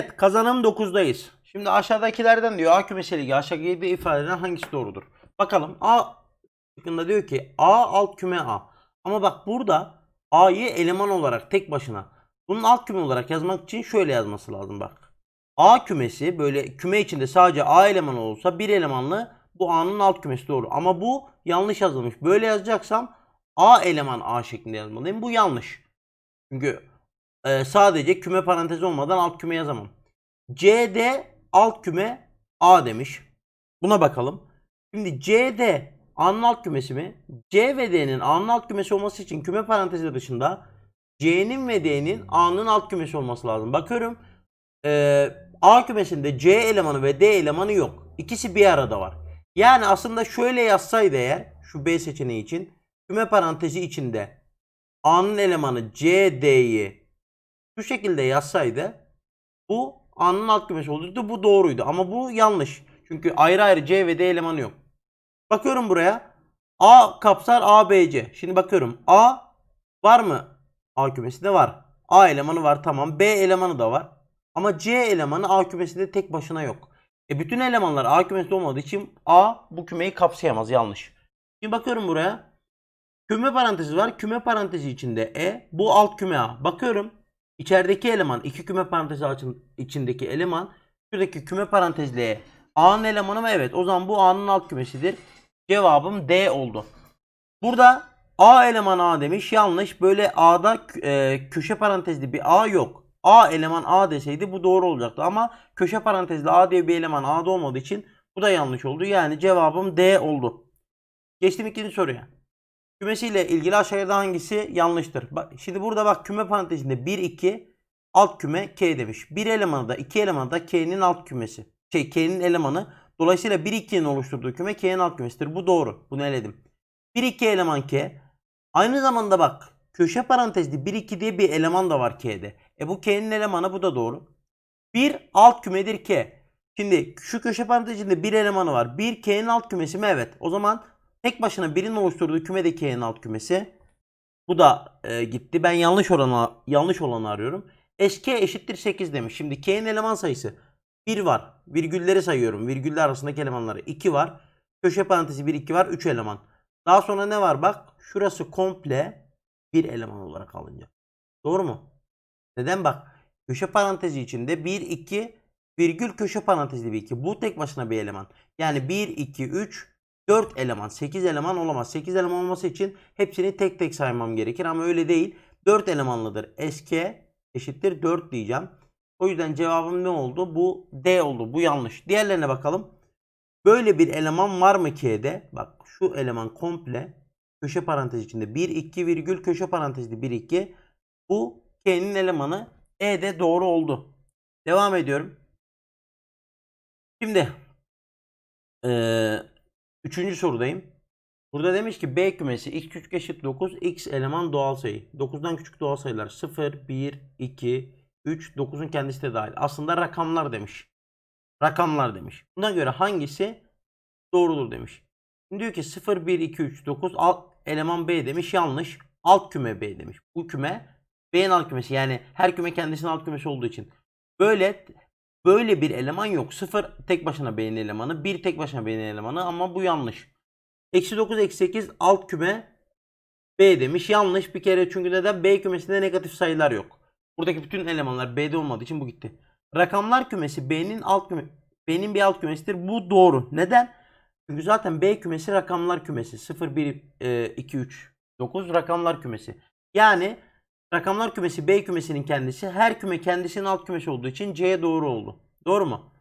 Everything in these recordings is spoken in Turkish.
Evet kazanım 9'dayız. Şimdi aşağıdakilerden diyor A kümesiyle ilgili aşağıdaki ifade edilen hangisi doğrudur? Bakalım A şıkkında diyor ki A alt küme A. Ama bak burada A'yı eleman olarak tek başına bunun alt küme olarak yazmak için şöyle yazması lazım bak. A kümesi böyle küme içinde sadece A elemanı olsa bir elemanlı bu A'nın alt kümesi doğru. Ama bu yanlış yazılmış. Böyle yazacaksam A eleman A şeklinde yazmalıyım. Bu yanlış. Çünkü e, sadece küme parantezi olmadan alt küme yazamam. CD alt küme A demiş. Buna bakalım. Şimdi CD A'nın alt kümesi mi? C ve D'nin A'nın alt kümesi olması için küme parantezi dışında C'nin ve D'nin A'nın alt kümesi olması lazım. Bakıyorum. Ee, A kümesinde C elemanı ve D elemanı yok. İkisi bir arada var. Yani aslında şöyle yazsaydı eğer şu B seçeneği için küme parantezi içinde A'nın elemanı C, D'yi şu şekilde yazsaydı bu A'nın alt kümesi olurdu. Bu doğruydu. Ama bu yanlış. Çünkü ayrı ayrı C ve D elemanı yok. Bakıyorum buraya. A kapsar A, B, C. Şimdi bakıyorum. A var mı? A kümesinde var. A elemanı var tamam. B elemanı da var. Ama C elemanı A kümesinde tek başına yok. E bütün elemanlar A kümesinde olmadığı için A bu kümeyi kapsayamaz. Yanlış. Şimdi bakıyorum buraya. Küme parantezi var. Küme parantezi içinde E. Bu alt küme A. Bakıyorum. İçerideki eleman iki küme parantezi açın- içindeki eleman şuradaki küme parantezli E. A'nın elemanı mı? Evet. O zaman bu A'nın alt kümesidir. Cevabım D oldu. Burada A eleman A demiş. Yanlış. Böyle A'da e, köşe parantezli bir A yok. A eleman A deseydi bu doğru olacaktı. Ama köşe parantezli A diye bir eleman A'da olmadığı için bu da yanlış oldu. Yani cevabım D oldu. Geçtim ikinci soruya. Kümesiyle ilgili aşağıda hangisi yanlıştır? Bak, şimdi burada bak küme parantezinde 1 2 alt küme K demiş. Bir elemanı da iki elemanı da K'nin alt kümesi. Şey K'nin elemanı. Dolayısıyla 1 2'nin oluşturduğu küme K'nin alt kümesidir. Bu doğru. Bunu eledim. 1 2 eleman K. Aynı zamanda bak köşe parantezli 1 2 diye bir eleman da var K'de. E bu K'nin elemanı bu da doğru. 1 alt kümedir K. Şimdi şu köşe parantezinde bir elemanı var. 1 K'nin alt kümesi mi? Evet. O zaman tek başına birin oluşturduğu küme de K'nin alt kümesi. Bu da e, gitti. Ben yanlış olanı yanlış olanı arıyorum. SK eşittir 8 demiş. Şimdi K'nin eleman sayısı 1 var. Virgülleri sayıyorum. Virgüller arasındaki elemanları 2 var. Köşe parantezi 1 2 var. 3 eleman. Daha sonra ne var bak? Şurası komple bir eleman olarak alınacak. Doğru mu? Neden bak? Köşe parantezi içinde 1 2 virgül köşe parantezli bir 2. Bu tek başına bir eleman. Yani 1 2 3 4 eleman. 8 eleman olamaz. 8 eleman olması için hepsini tek tek saymam gerekir ama öyle değil. 4 elemanlıdır. SK eşittir 4 diyeceğim. O yüzden cevabım ne oldu? Bu D oldu. Bu yanlış. Diğerlerine bakalım. Böyle bir eleman var mı K'de? Bak şu eleman komple köşe parantez içinde 1 2 virgül köşe parantezli 1 2. Bu K'nin elemanı E'de doğru oldu. Devam ediyorum. Şimdi eee üçüncü sorudayım. Burada demiş ki B kümesi x küçük eşit 9 x eleman doğal sayı. 9'dan küçük doğal sayılar 0, 1, 2, 3, 9'un kendisi de dahil. Aslında rakamlar demiş. Rakamlar demiş. Buna göre hangisi doğrudur demiş. Şimdi diyor ki 0, 1, 2, 3, 9 alt eleman B demiş. Yanlış. Alt küme B demiş. Bu küme B'nin alt kümesi. Yani her küme kendisinin alt kümesi olduğu için. Böyle böyle bir eleman yok. 0 tek başına B'nin elemanı. 1 tek başına B'nin elemanı ama bu yanlış. Eksi 9 eksi 8 alt küme B demiş. Yanlış bir kere çünkü neden? B kümesinde negatif sayılar yok. Buradaki bütün elemanlar B'de olmadığı için bu gitti. Rakamlar kümesi B'nin alt küme B'nin bir alt kümesidir. Bu doğru. Neden? Çünkü zaten B kümesi rakamlar kümesi. 0 1 e, 2 3 9 rakamlar kümesi. Yani rakamlar kümesi B kümesinin kendisi. Her küme kendisinin alt kümesi olduğu için C doğru oldu. Doğru mu?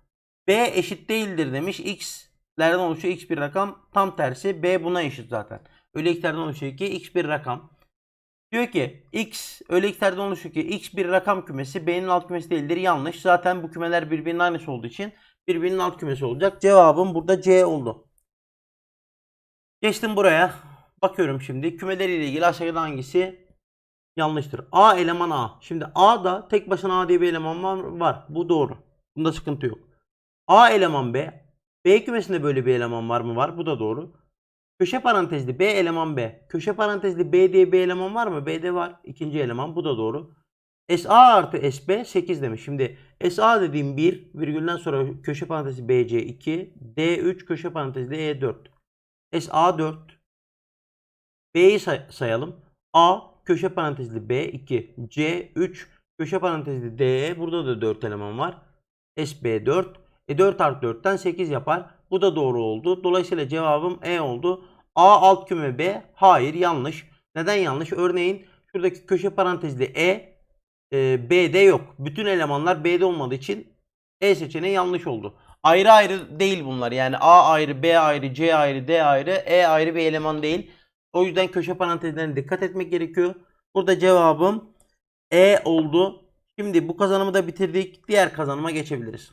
B eşit değildir demiş. X'lerden oluşuyor X bir rakam. Tam tersi B buna eşit zaten. Öyle X'lerden oluşuyor ki X bir rakam. Diyor ki X öyle X'lerden oluşuyor ki X bir rakam kümesi B'nin alt kümesi değildir. Yanlış. Zaten bu kümeler birbirinin aynısı olduğu için birbirinin alt kümesi olacak. Cevabım burada C oldu. Geçtim buraya. Bakıyorum şimdi. Kümeleriyle ilgili aşağıda hangisi yanlıştır? A eleman A. Şimdi A'da tek başına A diye bir eleman var. var. Bu doğru. Bunda sıkıntı yok. A eleman B. B kümesinde böyle bir eleman var mı? Var. Bu da doğru. Köşe parantezli B eleman B. Köşe parantezli B diye bir eleman var mı? B'de var. İkinci eleman. Bu da doğru. SA artı SB 8 demiş. Şimdi SA dediğim 1 virgülden sonra köşe parantezi BC 2 D3 köşe parantezi E4 SA 4 B'yi say- sayalım. A köşe parantezli B 2 C 3 köşe parantezli D burada da 4 eleman var. SB 4 e 4 artı 4'ten 8 yapar. Bu da doğru oldu. Dolayısıyla cevabım E oldu. A alt küme B. Hayır yanlış. Neden yanlış? Örneğin şuradaki köşe parantezli E e, B'de yok. Bütün elemanlar B'de olmadığı için E seçeneği yanlış oldu. Ayrı ayrı değil bunlar. Yani A ayrı, B ayrı, C ayrı, D ayrı, E ayrı bir eleman değil. O yüzden köşe parantezlerine dikkat etmek gerekiyor. Burada cevabım E oldu. Şimdi bu kazanımı da bitirdik. Diğer kazanıma geçebiliriz.